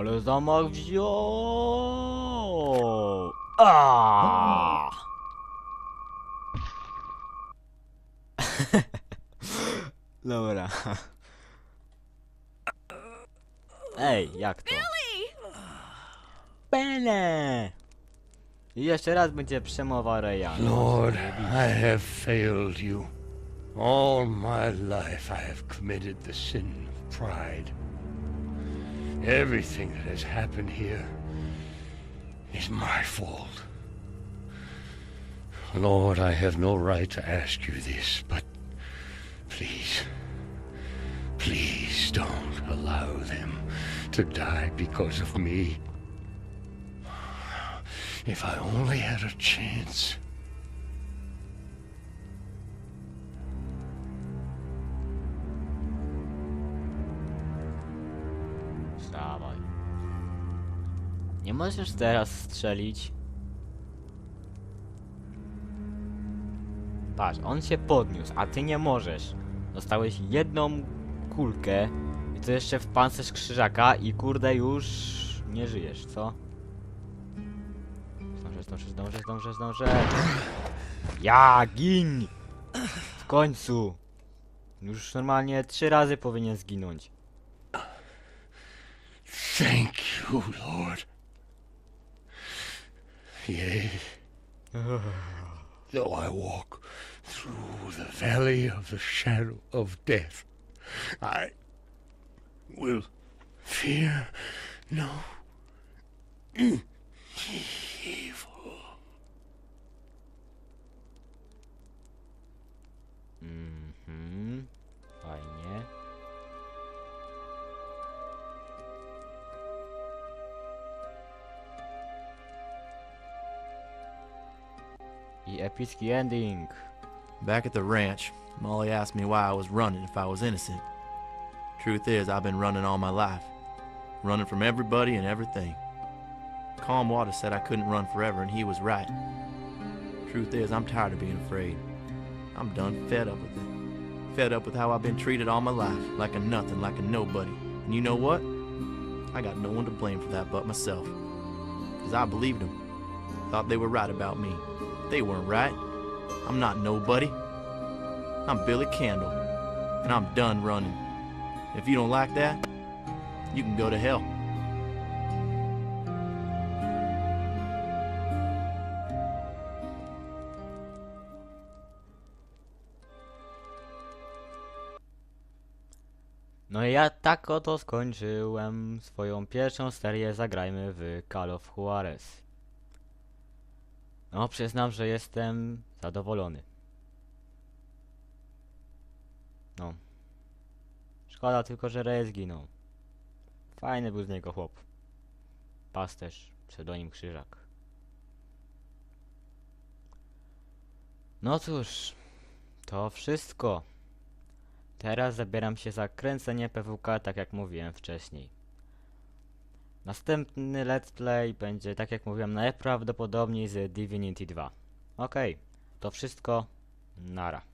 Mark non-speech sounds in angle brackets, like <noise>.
Ale zamach wziął! A! <laughs> Dobra. Ej, jak to? Bene! I jeszcze raz będzie przemowa Rejan. Lord, I have failed you. All my life I have committed the sin of pride. Everything that has happened here is my fault. Lord, I have no right to ask you this, but please, please don't allow them to die because of me. If I only had a chance. Wstawaj. Nie możesz teraz strzelić. Patrz, on się podniósł, a ty nie możesz. Dostałeś jedną kulkę i to jeszcze w pancerz krzyżaka i kurde już nie żyjesz, co? Zdążę, zdążę, zdążę, zdążę, zdążę. Ja, gin! W końcu! Już normalnie trzy razy powinien zginąć. Thank you, Lord. Yea, <sighs> though I walk through the valley of the shadow of death, I will fear no Epicki ending. Back at the ranch, Molly asked me why I was running if I was innocent. Truth is, I've been running all my life. Running from everybody and everything. Calm Water said I couldn't run forever, and he was right. Truth is, I'm tired of being afraid. I'm done fed up with it. Fed up with how I've been treated all my life, like a nothing, like a nobody. And you know what? I got no one to blame for that but myself. Because I believed them. Thought they were right about me. They weren't right. I'm not nobody. I'm Billy Candle, and I'm done running. If you don't like that, you can go to hell. No i ja tak oto skończyłem swoją pierwszą serię Zagrajmy w Call of Juarez. No, przyznam, że jestem zadowolony. No. Szkoda tylko, że Reyes zginął. Fajny był z niego chłop. Pasterz, pseudonim Krzyżak. No cóż, to wszystko. Teraz zabieram się za kręcenie PWK, tak jak mówiłem wcześniej. Następny let's play będzie, tak jak mówiłem, najprawdopodobniej z Divinity 2. Okej, to wszystko. Nara.